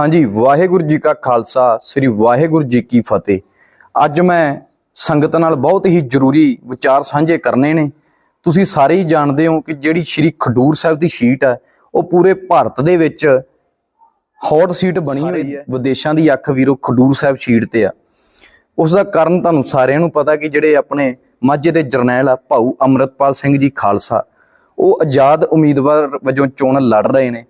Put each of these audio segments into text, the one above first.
ਹਾਂਜੀ ਵਾਹਿਗੁਰੂ ਜੀ ਕਾ ਖਾਲਸਾ ਸ੍ਰੀ ਵਾਹਿਗੁਰੂ ਜੀ ਕੀ ਫਤਿਹ। ਅੱਜ ਮੈਂ ਸੰਗਤ ਨਾਲ ਬਹੁਤ ਹੀ ਜ਼ਰੂਰੀ ਵਿਚਾਰ ਸਾਂਝੇ ਕਰਨੇ ਨੇ। ਤੁਸੀਂ ਸਾਰੇ ਹੀ ਜਾਣਦੇ ਹੋ ਕਿ ਜਿਹੜੀ ਸ੍ਰੀ ਖਡੂਰ ਸਾਹਿਬ ਦੀ ਸ਼ੀਟ ਹੈ ਉਹ ਪੂਰੇ ਭਾਰਤ ਦੇ ਵਿੱਚ ਹੌਟ ਸੀਟ ਬਣੀ ਹੋਈ ਹੈ। ਵਿਦੇਸ਼ਾਂ ਦੀ ਅੱਖ ਵੀਰੋ ਖਡੂਰ ਸਾਹਿਬ ਸ਼ੀਟ ਤੇ ਆ। ਉਸ ਦਾ ਕਾਰਨ ਤੁਹਾਨੂੰ ਸਾਰਿਆਂ ਨੂੰ ਪਤਾ ਕਿ ਜਿਹੜੇ ਆਪਣੇ ਮਾਝੇ ਦੇ ਜਰਨੈਲ ਆ ਭਾਊ ਅਮਰਤਪਾਲ ਸਿੰਘ ਜੀ ਖਾਲਸਾ ਉਹ ਆਜ਼ਾਦ ਉਮੀਦਵਾਰ ਵਜੋਂ ਚੋਣ ਲੜ ਰਹੇ ਨੇ।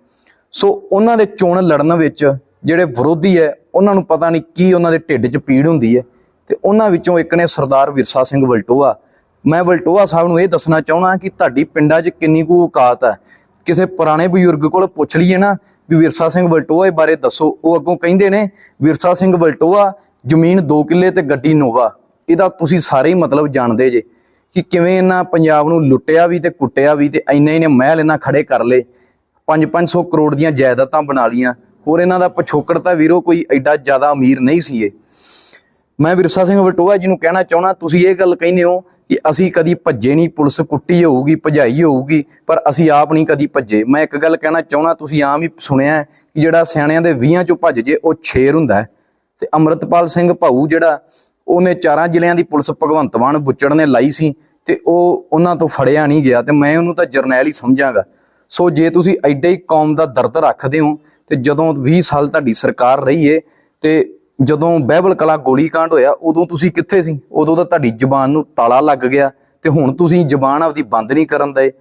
ਸੋ ਉਹਨਾਂ ਦੇ ਚੋਣ ਲੜਨ ਵਿੱਚ ਜਿਹੜੇ ਵਿਰੋਧੀ ਹੈ, ਉਹਨਾਂ ਨੂੰ ਪਤਾ ਨਹੀਂ ਕੀ ਉਹਨਾਂ ਦੇ ਢਿੱਡ 'ਚ ਪੀੜ ਹੁੰਦੀ ਹੈ ਤੇ ਉਹਨਾਂ ਵਿੱਚੋਂ ਇੱਕ ਨੇ ਸਰਦਾਰ ਵਿਰਸਾ ਸਿੰਘ ਵਲਟੋਆ। ਮੈਂ ਵਲਟੋਆ ਸਾਹਿਬ ਨੂੰ ਇਹ ਦੱਸਣਾ ਚਾਹਣਾ ਕਿ ਤੁਹਾਡੀ ਪਿੰਡਾਂ 'ਚ ਕਿੰਨੀ ਕੁ ਔਕਾਤ ਹੈ? ਕਿਸੇ ਪੁਰਾਣੇ ਬਜ਼ੁਰਗ ਕੋਲ ਪੁੱਛ ਲਈਏ ਨਾ ਵੀ ਵਿਰਸਾ ਸਿੰਘ ਵਲਟੋਆ ਬਾਰੇ ਦੱਸੋ। ਉਹ ਅੱਗੋਂ ਕਹਿੰਦੇ ਨੇ, ਵਿਰਸਾ ਸਿੰਘ ਵਲਟੋਆ, ਜ਼ਮੀਨ 2 ਕਿੱਲੇ ਤੇ ਗੱਡੀ ਨੋਵਾ। ਇਹਦਾ ਤੁਸੀਂ ਸਾਰੇ ਹੀ ਮਤਲਬ ਜਾਣਦੇ ਜੇ ਕਿ ਕਿਵੇਂ ਇਹਨਾਂ ਪੰਜਾਬ ਨੂੰ ਲੁੱਟਿਆ ਵੀ ਤੇ ਕੁੱਟਿਆ ਵੀ ਤੇ ਇੰਨੇ ਇੰਨੇ ਮਹਿਲ ਇਹਨਾਂ ਖੜੇ ਕਰ ਲਏ। 5-500 ਕਰੋੜ ਦੀਆਂ ਜਾਇਦਾਦਾਂ ਬਣਾ ਲੀਆਂ ਹੋਰ ਇਹਨਾਂ ਦਾ ਪਿਛੋਕੜ ਤਾਂ ਵੀਰੋ ਕੋਈ ਐਡਾ ਜ਼ਿਆਦਾ ਅਮੀਰ ਨਹੀਂ ਸੀ ਇਹ। ਮੈਂ ਵਿਰਸਾ ਸਿੰਘ ਵਟੋਆ ਜੀ ਨੂੰ ਕਹਿਣਾ ਚਾਹਣਾ ਤੁਸੀਂ ਇਹ ਗੱਲ ਕਹਿੰਦੇ ਹੋ ਕਿ ਅਸੀਂ ਕਦੀ ਭੱਜੇ ਨਹੀਂ, ਪੁਲਿਸ ਕੁੱਟੀ ਹੋਊਗੀ ਭਜਾਈ ਹੋਊਗੀ ਪਰ ਅਸੀਂ ਆਪ ਨਹੀਂ ਕਦੀ ਭੱਜੇ। ਮੈਂ ਇੱਕ ਗੱਲ ਕਹਿਣਾ ਚਾਹਣਾ ਤੁਸੀਂ ਆਮ ਹੀ ਸੁਣਿਆ ਕਿ ਜਿਹੜਾ ਸਿਆਣਿਆਂ ਦੇ 20 ਚੋਂ ਭੱਜ ਜੇ, ਉਹ ਛੇਰ ਹੁੰਦਾ ਹੈ। ਤੇ ਅਮਰਤਪਾਲ ਸਿੰਘ ਭਾਊ ਜਿਹੜਾ, ਉਹਨੇ ਚਾਰਾਂ ਜ਼ਿਲ੍ਹਿਆਂ ਦੀ ਪੁਲਿਸ ਭਗਵੰਤ ਮਾਨ, ਬੁੱਚੜ ਨੇ ਲਾਈ ਸੀ ਤੇ ਉਹ ਉਹਨਾਂ ਤੋਂ ਫੜਿਆ ਨਹੀਂ ਗਿਆ ਤੇ ਮੈਂ ਉਹਨੂੰ ਤਾਂ ਜਰਨੈਲ ਹੀ ਸਮਝਾਂਗਾ। ਸੋ ਜੇ ਤੁਸੀਂ ਐਡੇ ਹੀ ਕੌਮ ਦਾ ਦਰਦ ਰੱਖਦੇ ਹੋ ਤੇ ਜਦੋਂ 20 ਸਾਲ ਤੁਹਾਡੀ ਸਰਕਾਰ ਰਹੀ ਏ ਤੇ ਜਦੋਂ ਬਹਿਬਲ ਕਲਾ ਗੋਲੀकांड ਹੋਇਆ, ਉਦੋਂ ਤੁਸੀਂ ਕਿੱਥੇ ਸੀ? ਉਦੋਂ ਤਾਂ ਤੁਹਾਡੀ ਜ਼ੁਬਾਨ ਨੂੰ ਤਾਲਾ ਲੱਗ ਗਿਆ ਤੇ ਹੁਣ ਤੁਸੀਂ ਜ਼ੁਬਾਨ ਆਪਦੀ ਬੰਦ ਨਹੀਂ ਕਰਨ ਦੇ।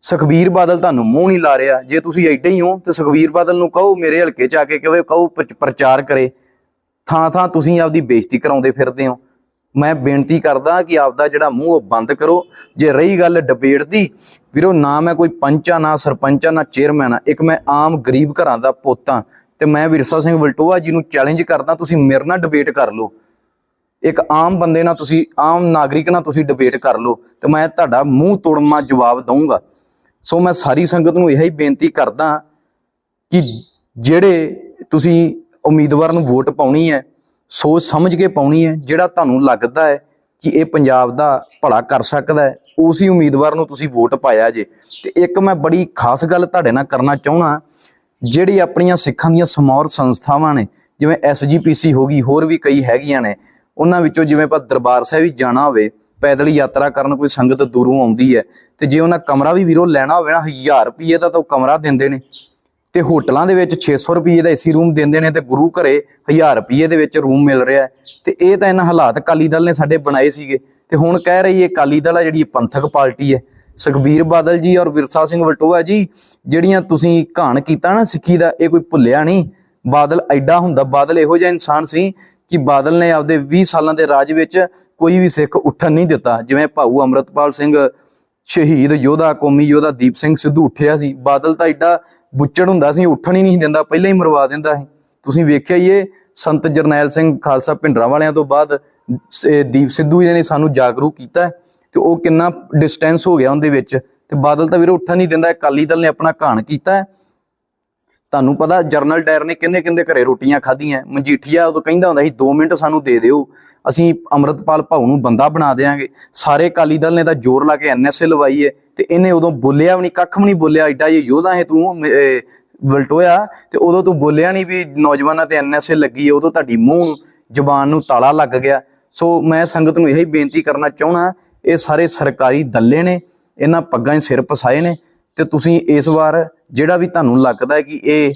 ਸੁਖਬੀਰ ਬਾਦਲ ਤੁਹਾਨੂੰ ਮੂੰਹ ਨਹੀਂ ਲਾ ਰਿਹਾ। ਜੇ ਤੁਸੀਂ ਐਡੇ ਹੀ ਹੋ ਤੇ ਸੁਖਬੀਰ ਬਾਦਲ ਨੂੰ ਕਹੋ ਮੇਰੇ ਹਲਕੇ ਚ ਆ ਕੇ ਕਹੋ ਕਹੋ ਪ੍ਰਚ- ਪ੍ਰਚਾਰ ਕਰੇ। ਥਾਂ ਥਾਂ ਤੁਸੀਂ ਆਪਦੀ ਬੇਇੱਜ਼ਤੀ ਕਰਾਉਂਦੇ ਫਿਰਦੇ ਹੋ। ਮੈਂ ਬੇਨਤੀ ਕਰਦਾ ਕਿ ਆਪਦਾ ਜਿਹੜਾ ਮੂੰਹ ਉਹ ਬੰਦ ਕਰੋ। ਜੇ ਰਹੀ ਗੱਲ ਡਿਬੇਟ ਦੀ ਵੀਰੋ, ਨਾ ਮੈਂ ਕੋਈ ਪੰਚ ਆ ਨਾ ਸਰਪੰਚ ਆ ਨਾ ਚੇਅਰਮੈਨ ਆ। ਇੱਕ ਮੈਂ ਆਮ ਗਰੀਬ ਘਰਾਂ ਦਾ ਪੁੱਤ ਆ ਤੇ ਮੈਂ ਵਿਰਸਾ ਸਿੰਘ ਵਲਟੋਆ ਜੀ ਨੂੰ ਚੈਲੰਜ ਕਰਦਾ, ਤੁਸੀਂ ਮੇਰੇ ਨਾਲ ਡਿਬੇਟ ਕਰ ਲਓ। ਇੱਕ ਆਮ ਬੰਦੇ ਨਾਲ ਤੁਸੀਂ, ਆਮ ਨਾਗਰਿਕ ਨਾਲ ਤੁਸੀਂ ਡਿਬੇਟ ਕਰ ਲਓ ਤੇ ਮੈਂ ਤੁਹਾਡਾ ਮੂੰਹ ਤੋੜਮਾ ਜਵਾਬ ਦਊਂਗਾ। ਸੋ ਮੈਂ ਸਾਰੀ ਸੰਗਤ ਨੂੰ ਇਹੀ ਬੇਨਤੀ ਕਰਦਾ ਕਿ ਜਿਹੜੇ ਤੁਸੀਂ ਉਮੀਦਵਾਰ ਨੂੰ ਵੋਟ ਪਾਉਣੀ ਹੈ ਸੋਚ ਸਮਝ ਕੇ ਪਾਉਣੀ ਹੈ, ਜਿਹੜਾ ਤੁਹਾਨੂੰ ਲੱਗਦਾ ਹੈ ਕਿ ਇਹ ਪੰਜਾਬ ਦਾ ਭਲਾ ਕਰ ਸਕਦਾ ਹੈ, ਉਸੇ ਉਮੀਦਵਾਰ ਨੂੰ ਤੁਸੀਂ ਵੋਟ ਪਾਇਆ ਜੇ। ਤੇ ਇੱਕ ਮੈਂ ਬੜੀ ਖਾਸ ਗੱਲ ਤੁਹਾਡੇ ਨਾਲ ਕਰਨਾ ਚਾਹਣਾ ਜਿਹੜੀ ਆਪਣੀਆਂ ਸਿੱਖਾਂ ਦੀਆਂ ਸਮੌਰ ਸੰਸਥਾਵਾਂ ਨੇ, ਜਿਵੇਂ ਐਸਜੀਪੀਸੀ ਹੋ ਗਈ, ਹੋਰ ਵੀ ਕਈ ਹੈਗੀਆਂ ਨੇ, ਉਹਨਾਂ ਵਿੱਚੋਂ ਜਿਵੇਂ ਆਪਾਂ ਦਰਬਾਰ ਸਾਹਿਬ ਵੀ ਜਾਣਾ ਹੋਵੇ, ਪੈਦਲ ਯਾਤਰਾ ਕਰਨ ਕੋਈ ਸੰਗਤ ਦੂਰੋਂ ਆਉਂਦੀ ਹੈ, ਤੇ ਜੇ ਉਹਨਾਂ ਕਮਰਾ ਵੀ ਵੀਰੋ ਲੈਣਾ ਹੋਵੇ ਨਾ 1000 ਰੁਪਏ ਦਾ ਤਾਂ ਉਹ ਕਮਰਾ ਦਿੰਦੇ ਨੇ। ਤੇ ਹੋਟਲਾਂ ਦੇ ਵਿੱਚ 600 ਰੁਪਏ ਦਾ ਏਸੀ ਰੂਮ ਦਿੰਦੇ ਨੇ ਤੇ ਗੁਰੂ ਘਰੇ 1000 ਰੁਪਏ ਦੇ ਵਿੱਚ ਰੂਮ ਮਿਲ ਰਿਹਾ ਤੇ ਇਹ ਤਾਂ ਇਹਨਾਂ ਹਾਲਾਤ ਅਕਾਲੀ ਦਲ ਨੇ ਸਾਡੇ ਬਣਾਏ ਸੀਗੇ। ਤੇ ਹੁਣ ਕਹਿ ਰਹੀ ਹੈ ਅਕਾਲੀ ਦਲ ਆ, ਜਿਹੜੀ ਪੰਥਕ ਪਾਰਟੀ ਹੈ, ਸੁਖਬੀਰ ਬਾਦਲ ਜੀ ਔਰ ਵਿਰਸਾ ਸਿੰਘ ਵਲਟੋਆ ਜੀ, ਜਿਹੜੀਆਂ ਤੁਸੀਂ ਘਾਣ ਕੀਤਾ ਨਾ ਸਿੱਖੀ ਦਾ, ਇਹ ਕੋਈ ਭੁੱਲਿਆ ਨਹੀਂ। ਬਾਦਲ ਐਡਾ ਹੁੰਦਾ, ਬਾਦਲ ਇਹੋ ਜਿਹਾ ਇਨਸਾਨ ਸੀ ਕਿ ਬਾਦਲ ਨੇ ਆਪਦੇ 20 ਸਾਲਾਂ ਦੇ ਰਾਜ ਵਿੱਚ ਕੋਈ ਵੀ ਸਿੱਖ ਉੱਠਣ ਨਹੀਂ ਦਿੱਤਾ। ਜਿਵੇਂ ਭਾਊ ਅਮਰਤਪਾਲ ਸਿੰਘ ਸ਼ਹੀਦ, ਯੋਧਾ ਕੌਮੀ ਯੋਧਾ ਦੀਪ ਸਿੰਘ ਸਿੱਧੂ ਉੱਠਿਆ ਸੀ। ਬਾਦਲ ਤਾਂ ਐਡਾ ਬੁੱਚੜ ਹੁੰਦਾ ਸੀ, ਉੱਠਣ ਹੀ ਨਹੀਂ ਦਿੰਦਾ, ਪਹਿਲਾਂ ਹੀ ਮਰਵਾ ਦਿੰਦਾ ਸੀ। ਤੁਸੀਂ ਵੇਖਿਆ ਹੀ ਇਹ ਸੰਤ ਜਰਨੈਲ ਸਿੰਘ ਖਾਲਸਾ ਭਿੰਡਰਾ ਵਾਲਿਆਂ ਤੋਂ ਬਾਅਦ ਦੀਪ ਸਿੱਧੂ ਜੀ ਨੇ ਸਾਨੂੰ ਜਾਗਰੂਕ ਕੀਤਾ ਤੇ ਉਹ ਕਿੰਨਾ ਡਿਸਟੈਂਸ ਹੋ ਗਿਆ ਉਹਦੇ ਵਿੱਚ ਤੇ ਬਾਦਲ ਤਾਂ ਵੀਰੇ ਉੱਠਣ ਨਹੀਂ ਦਿੰਦਾ, ਅਕਾਲੀ ਦਲ ਨੇ ਆਪਣਾ ਘਾਣ ਕੀਤਾ ਤੁਹਾਨੂੰ ਪਤਾ ਜਰਨਲ ਡਾਇਰ ਨੇ ਕਿੰਨੇ ਕਿੰਨੇ ਘਰੇ ਰੋਟੀਆਂ ਖਾਧੀਆਂ, ਮਜੀਠੀਆ ਉਦੋਂ ਕਹਿੰਦਾ ਹੁੰਦਾ ਸੀ 2 ਮਿੰਟ ਸਾਨੂੰ ਦੇ ਦਿਓ, ਅਸੀਂ ਅਮਰਤਪਾਲ ਭਾਊ ਨੂੰ ਬੰਦਾ ਬਣਾ ਦੇਾਂਗੇ ਸਾਰੇ ਅਕਾਲੀ ਦਲ ਨੇ ਤਾਂ ਜ਼ੋਰ ਲਾ ਕੇ ਐਨਐਸਏ ਲਵਾਈ ਹੈ ਤੇ ਇਹਨੇ ਉਦੋਂ ਬੋਲਿਆ ਵੀ ਨਹੀਂ, ਕੱਖ ਵੀ ਨਹੀਂ ਬੋਲਿਆ, ਐਡਾ ਇਹ ਯੋਧਾ ਹੈ ਤੂੰ ਵਲਟੋਇਆ, ਤੇ ਉਦੋਂ ਤੂੰ ਬੋਲਿਆ ਨਹੀਂ ਵੀ ਨੌਜਵਾਨਾਂ ਤੇ ਐਨਐਸਏ ਲੱਗੀ ਉਦੋਂ ਤੁਹਾਡੀ ਮੂੰਹ ਨੂੰ, ਜ਼ਬਾਨ ਨੂੰ ਤਾਲਾ ਲੱਗ ਗਿਆ। ਸੋ ਮੈਂ ਸੰਗਤ ਨੂੰ ਇਹੀ ਬੇਨਤੀ ਕਰਨਾ ਚਾਹਣਾ ਇਹ ਸਾਰੇ ਸਰਕਾਰੀ ਦੱਲੇ ਨੇ, ਇਹਨਾਂ ਪੱਗਾਂ 'ਚ ਸਿਰ ਪਸਾਏ ਨੇ ਤੇ ਤੁਸੀਂ ਇਸ ਵਾਰ ਜਿਹੜਾ ਵੀ ਤੁਹਾਨੂੰ ਲੱਗਦਾ ਹੈ ਕਿ ਇਹ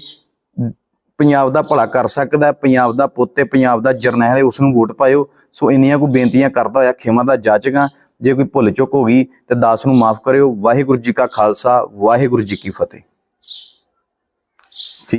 ਪੰਜਾਬ ਦਾ ਭਲਾ ਕਰ ਸਕਦਾ ਹੈ, ਪੰਜਾਬ ਦਾ ਪੁੱਤ ਤੇ ਪੰਜਾਬ ਦਾ ਜਰਨੈਲ ਹੈ ਉਸ ਨੂੰ ਵੋਟ ਪਾਇਓ। ਸੋ ਇੰਨੀਆਂ ਕੋ ਬੇਨਤੀਆਂ ਕਰਦਾ ਹੋਇਆ ਖੇਮਾ ਦਾ ਜਾਚਗਾ ਜੇ ਕੋਈ ਭੁੱਲ ਚੁੱਕ ਹੋ ਗਈ ਤੇ ਦਾਸ ਨੂੰ ਮਾਫ ਕਰਿਓ। ਵਾਹਿਗੁਰੂ ਜੀ ਕਾ ਖਾਲਸਾ, ਵਾਹਿਗੁਰੂ ਜੀ ਕੀ ਫਤਿਹ।